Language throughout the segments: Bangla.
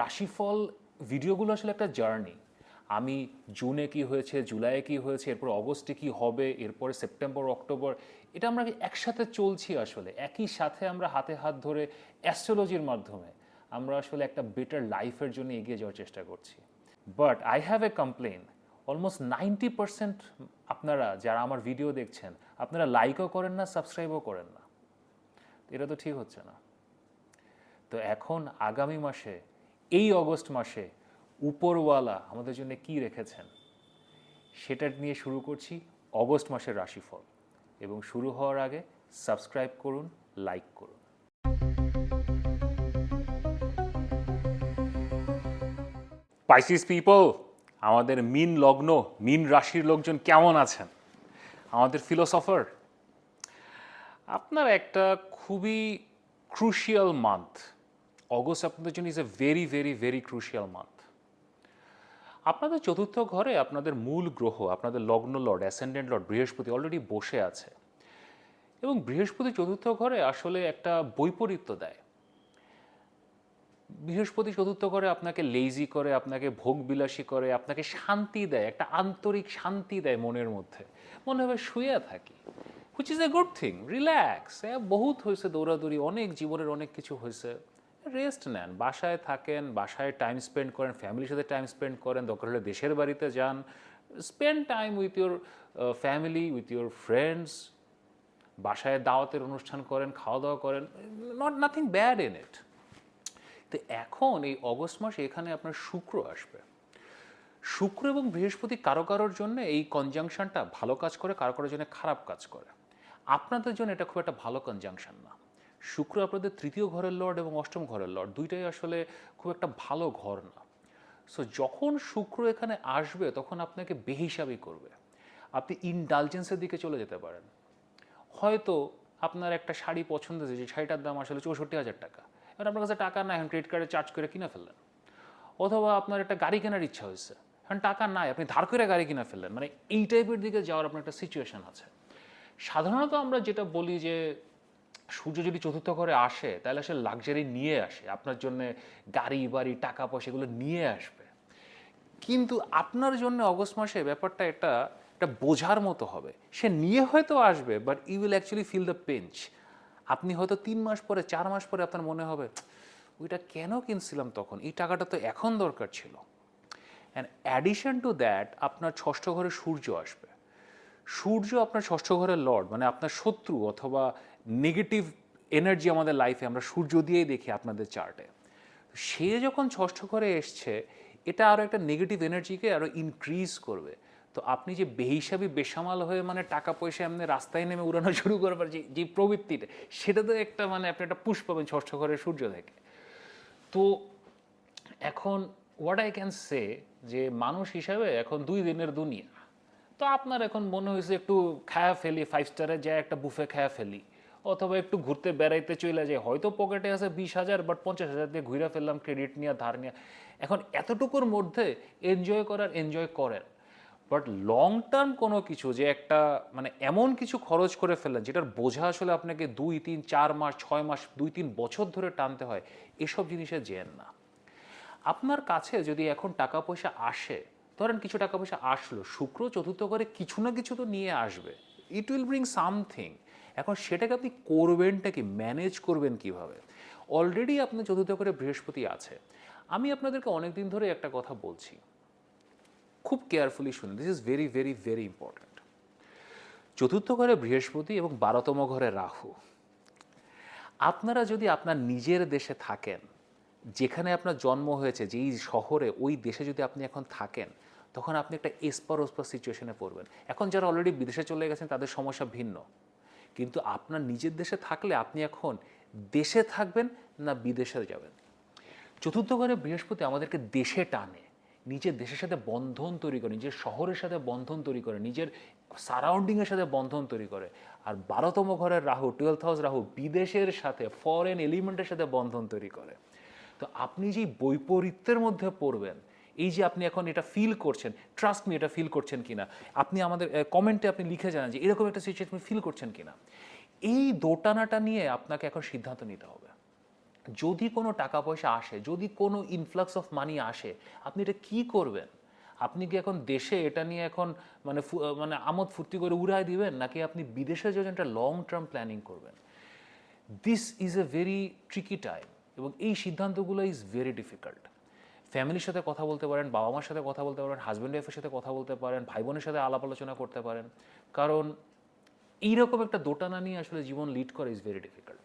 রাশিফল ভিডিওগুলো আসলে একটা জার্নি। আমি জুনে কি হয়েছে, জুলাইয়ে কি হয়েছে, এরপর অগস্টে কি হবে, এরপরে সেপ্টেম্বর, অক্টোবর, এটা আমরা একসাথে চলছি আসলে। একই সাথে আমরা হাতে হাত ধরে অ্যাস্ট্রোলজির মাধ্যমে আমরা আসলে একটা বেটার লাইফের জন্য এগিয়ে যাওয়ার চেষ্টা করছি। But I have a complain almost ninety percent আপনারা যারা আমার ভিডিও দেখছেন, আপনারা লাইকও করেন না, সাবস্ক্রাইবও করেন না। এটা তো ঠিক হচ্ছে না। তো এখন আগামী মাসে এই অগস্ট মাসে উপরওয়ালা আমাদের জন্য কি রেখেছেন? সেটা নিয়ে শুরু করছি অগস্ট মাসের রাশিফল এবং শুরু হওয়ার আগে সাবস্ক্রাইব করুন, লাইক করুন। পাইসিস পিপল আমাদের মিন লগ্ন, মিন রাশির লোকজন কেমন আছেন? আমাদের ফিলোসফার আপনার একটা খুবই ক্রুশিয়াল মান্থ অগস্ট আপনাদের জন্য is a very very very crucial month আপনাদের চতুর্থ ঘরে আপনাদের মূল গ্রহ, আপনাদের লগ্ন লর্ড অ্যাসেন্ডেন্ট লর্ড, বৃহস্পতি অলরেডি বসে আছে। এবং বৃহস্পতি চতুর্থ ঘরে আসলে একটা বৈপরীত্য দেয়। বৃহস্পতি চতুর্থ ঘরে আপনাকে লেজি করে, আপনাকে ভোগবিলাসী করে, আপনাকে শান্তি দেয়, একটা আন্তরিক শান্তি দেয় মনের মধ্যে। মনে হবে শুয়ে থাকি which is a good thing relax বহুত হয়েছে দৌড়াদৌড়ি, অনেক জীবনের অনেক কিছু হয়েছে। রেস্ট নেন। বাসায় থাকেন, বাসায় টাইম স্পেন্ড করেন ফ্যামিলির সাথে টাইম স্পেন্ড করেন, দরকার হলে দেশের বাড়িতে যান। Spend time with your family with your friends বাসায় দাওয়াতের অনুষ্ঠান করেন খাওয়া দাওয়া করেন not nothing bad in it তো এখন এই অগস্ট মাসে এখানে আপনার শুক্র আসবে। শুক্র এবং বৃহস্পতি কারও কারোর জন্য এই কনজাংশনটা ভালো কাজ করে, কারও কারোর জন্য খারাপ কাজ করে। আপনাদের জন্য এটা খুব একটা ভালো কনজাংশন না। শুক্র আপনাদের তৃতীয় ঘরের লর্ড এবং অষ্টম ঘরের লর্ড। দুইটাই আসলে খুব একটা ভালো ঘর না। সো যখন শুক্র এখানে আসবে, তখন আপনাকে বেহিসাবি করবে। আপনি ইনডালজেন্সের দিকে চলে যেতে পারেন। হয়তো আপনার একটা শাড়ি পছন্দ হয়েছে, যে শাড়িটার দাম আসলে চৌষট্টি হাজার টাকা। এবার আপনার কাছে টাকা নাই, এখন ক্রেডিট কার্ডে চার্জ করে কিনে ফেললেন। অথবা আপনার একটা গাড়ি কেনার ইচ্ছা হয়েছে, এখন টাকা নাই, আপনি ধার করে গাড়ি কিনে ফেললেন। মানে এই টাইপের দিকে যাওয়ার আপনার একটা সিচুয়েশন আছে। সাধারণত আমরা যেটা বলি যে সূর্য যদি চতুর্থ ঘরে আসে, তাহলে সে লাক্সারি নিয়ে আসে। আপনার জন্য গাড়ি, বাড়ি, টাকা পয়সা এগুলো নিয়ে আসবে। কিন্তু আপনার জন্য অগস্ট মাসে ব্যাপারটা একটা একটা বোঝার মতো হবে। সে নিয়ে হয়তো আসবে but you will actually feel the pinch আপনি হয়তো তিন মাস পরে, চার মাস পরে আপনার মনে হবে, ওইটা কেন কিনছিলাম তখন? এই টাকাটা তো এখন দরকার ছিল। অ্যান্ড অ্যাডিশন টু দ্যাট আপনার ষষ্ঠ ঘরে সূর্য আসবে। সূর্য আপনার ষষ্ঠ ঘরের লর্ড মানে আপনার শত্রু অথবা নেগেটিভ এনার্জি আমাদের লাইফে আমরা সূর্য দিয়েই দেখি আপনাদের চার্টে সে যখন ষষ্ঠ ঘরে এসছে, এটা আরও একটা নেগেটিভ এনার্জিকে আরও ইনক্রিজ করবে। তো আপনি যে বেহিসাবি, বেসামাল হয়ে মানে টাকা পয়সা এমনি রাস্তায় নেমে উড়ানো শুরু করবার যে যে প্রবৃত্তিটা সেটা তো একটা মানে আপনি একটা পুষ পাবেন ষষ্ঠ ঘরে সূর্য থেকে। তো এখন হোয়াট আই ক্যান সে যে মানুষ হিসাবে এখন দুই দিনের দুনিয়া। তো আপনার এখন মনে হয়েছে একটু খায়া ফেলি ফাইভ স্টারে যায় একটা বুফে খায়া ফেলি। অথবা একটু ঘুরতে বেড়াইতে চলে যায় হয়তো পকেটে আছে বিশ হাজার বাট পঞ্চাশ হাজার দিয়ে ঘুরে ফেললাম ক্রেডিট নিয়ে, ধার নিয়ে। এখন এতটুকুর মধ্যে এনজয় করার এনজয় করেন বাট লং টার্ম কোনো কিছু যে একটা মানে এমন কিছু খরচ করে ফেললেন, যেটার বোঝা আসলে আপনাকে দুই, তিন, চার মাস, ছয় মাস, দুই, তিন বছর ধরে টানতে হয়, এসব জিনিসে যেন না। আপনার কাছে যদি এখন টাকা পয়সা আসে, ধরেন কিছু টাকা পয়সা আসলো, শুক্র চতুর্থ করে কিছু না কিছু তো নিয়ে আসবে। ইট উইল ব্রিং সামথিং এখন সেটাকে আপনি করবেনটা কি ম্যানেজ করবেন কীভাবে? অলরেডি আপনার চতুর্থ করে বৃহস্পতি আছে। আমি আপনাদেরকে অনেক দিন ধরে একটা কথা বলছি। খুব কেয়ারফুলি শুনুন this is very very very important চতুর্থ ঘরে বৃহস্পতি এবং বারোতম ঘরে রাহু। আপনারা যদি আপনার নিজের দেশে থাকেন, যেখানে আপনার জন্ম হয়েছে, যেই শহরে, ওই দেশে যদি আপনি এখন থাকেন, তখন আপনি একটা এসপার ওসপার সিচুয়েশনে পড়বেন। এখন যারা অলরেডি বিদেশে চলে গেছেন, তাদের সমস্যা ভিন্ন। কিন্তু আপনার নিজের দেশে থাকলে আপনি এখন দেশে থাকবেন না বিদেশে যাবেন। চতুর্থ ঘরে বৃহস্পতি আমাদেরকে দেশে টানে, নিজের দেশের সাথে বন্ধন তৈরি করে, নিজের শহরের সাথে বন্ধন তৈরি করে, নিজের সারাউন্ডিংয়ের সাথে বন্ধন তৈরি করে। আর বারোতম ঘরের রাহু টুয়েলথ হাউস রাহু বিদেশের সাথে ফরেন এলিমেন্টের সাথে বন্ধন তৈরি করে। তো আপনি যেই বৈপরীত্যের মধ্যে পড়বেন এই যে আপনি এখন এটা ফিল করছেন ট্রাস্ট মি এটা ফিল করছেন কিনা? আপনি আমাদের কমেন্টে আপনি লিখে জানান যে এরকম একটা সিচুয়েশন ফিল করছেন কিনা? এই দোটানাটা নিয়ে আপনাকে এখন সিদ্ধান্ত নিতে হবে। যদি কোনো টাকা পয়সা আসে, যদি কোনো ইনফ্লাক্স অফ মানি আসে, আপনি এটা কি করবেন? আপনি কি এখন দেশে এটা নিয়ে এখন মানে মানে আমোদ ফুর্তি করে উড়ায় দিবেন, নাকি আপনি বিদেশে যাওয়ার একটা লং টার্ম প্ল্যানিং করবেন? This is a very tricky time এবং এই সিদ্ধান্তগুলো ইজ ভেরি ডিফিকাল্ট ফ্যামিলির সাথে কথা বলতে পারেন বাবা মার সাথে কথা বলতে পারেন হাজব্যান্ড ওয়াইফের সাথে কথা বলতে পারেন ভাই বোনের সাথে আলাপ আলোচনা করতে পারেন। কারণ এইরকম একটা দোটানা নিয়ে আসলে জীবন লিড করা is very difficult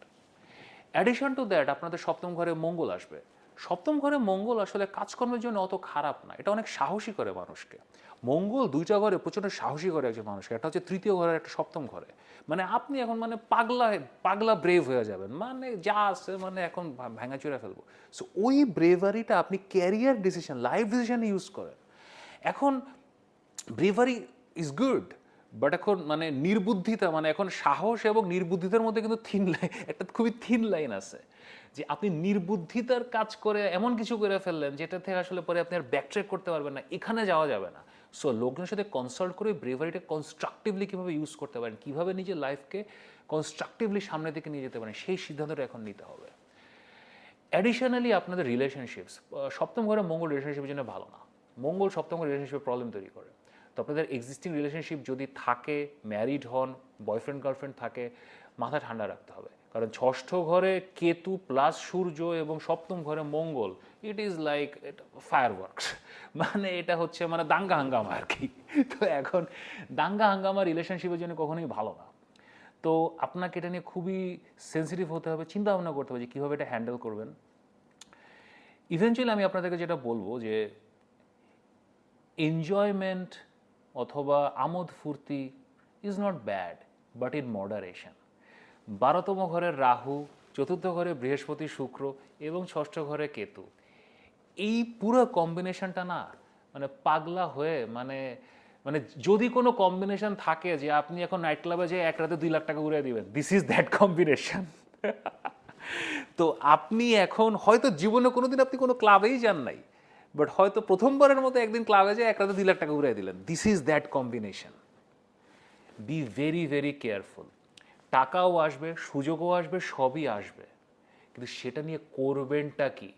addition to that আপনাদের সপ্তম ঘরে মঙ্গল আসবে। সপ্তম ঘরে মঙ্গল আসলে কাজকর্মের জন্য অত খারাপ না। এটা অনেক সাহসী করে মানুষকে। মঙ্গল দুইটা ঘরে প্রচণ্ড সাহসী করে একজন মানুষকে। একটা হচ্ছে তৃতীয় ঘরে, একটা সপ্তম ঘরে। মানে আপনি এখন মানে পাগলা পাগলা ব্রেভ হয়ে যাবেন। মানে যা আছে মানে এখন ভা- ভাঙা ফেলব। সো ওই ব্রেভারিটা আপনি ক্যারিয়ার ডিসিশন লাইফ ডিসিশনে ইউজ করেন। এখন ব্রেভারি ইজ গুড বাট এখন মানে নির্বুদ্ধিতা মানে এখন সাহস এবং নির্বুদ্ধিতার মধ্যে কিন্তু থিন লাইন একটা খুবই থিন লাইন আছে। যে আপনি নির্বুদ্ধিতার কাজ করে এমন কিছু করে ফেললেন, যেটা থেকে আসলে পরে আপনি আর ব্যাকট্রেক করতে পারবেন না, এখানে যাওয়া যাবে না। সো লোকজনের সাথে কনসাল্ট করে ব্রেভারিটা কনস্ট্রাকটিভলি কীভাবে ইউজ করতে পারেন, কীভাবে নিজের লাইফকে কনস্ট্রাকটিভলি সামনের দিকে নিয়ে যেতে পারেন, সেই সিদ্ধান্তটা এখন নিতে হবে। অ্যাডিশনালি আপনাদের রিলেশনশিপস সপ্তম ঘরে মঙ্গল রিলেশনশিপের জন্য ভালো না। মঙ্গল সপ্তম ঘরে রিলেশনশিপে প্রবলেম তৈরি করে। তো আপনাদের এক্সিস্টিং রিলেশনশিপ যদি থাকে ম্যারিড হন বয়ফ্রেন্ড গার্লফ্রেন্ড থাকে, মাথা ঠান্ডা রাখতে হবে। কারণ ষষ্ঠ ঘরে কেতু প্লাস সূর্য এবং সপ্তম ঘরে মঙ্গল it is like fireworks মানে এটা হচ্ছে মানে দাঙ্গা হাঙ্গামা আর কি। তো এখন দাঙ্গা হাঙ্গামা রিলেশনশিপের জন্য কখনোই ভালো না। তো আপনাকে এটা নিয়ে খুবই সেন্সিটিভ হতে হবে, চিন্তা ভাবনা করতে হবে যে কীভাবে এটা হ্যান্ডেল করবেন। ইভেনচুয়ালি আমি আপনাদেরকে যেটা বলব যে এনজয়মেন্ট অথবা আমোদ ফুর্তি is not bad but in moderation বারোতম ঘরের রাহু, চতুর্থ ঘরে বৃহস্পতি শুক্র এবং ষষ্ঠ ঘরে কেতু। এই পুরো কম্বিনেশনটা না মানে পাগলা হয়ে মানে মানে যদি কোনো কম্বিনেশন থাকে যে আপনি এখন নাইট ক্লাবে যে এক রাতে দুই লাখ টাকা উড়িয়ে দিবেন দিস ইজ দ্যাট কম্বিনেশন তো আপনি এখন, হয়তো জীবনে কোনোদিন আপনি কোনো ক্লাবেই যান নাই বাট হয়তো প্রথমবারের মতো একদিন ক্লাবে যে এক রাতে দুই লাখ টাকা উড়িয়ে দিলেন। This is that combination be very very careful টাকাও আসবে, সুযোগও আসবে, সবই আসবে। কিন্তু সেটা নিয়ে করবেনটা কি?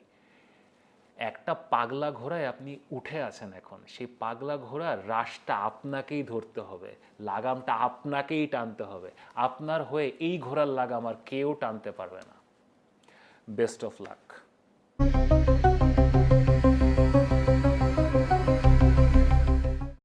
একটা পাগলা ঘোড়ায় আপনি উঠে আছেন এখন। সেই পাগলা ঘোড়ার রাশটা আপনাকেই ধরতে হবে। লাগামটা আপনাকেই টানতে হবে। আপনার হয়ে এই ঘোড়ার লাগাম আর কেউ টানতে পারবে না। Best of lakh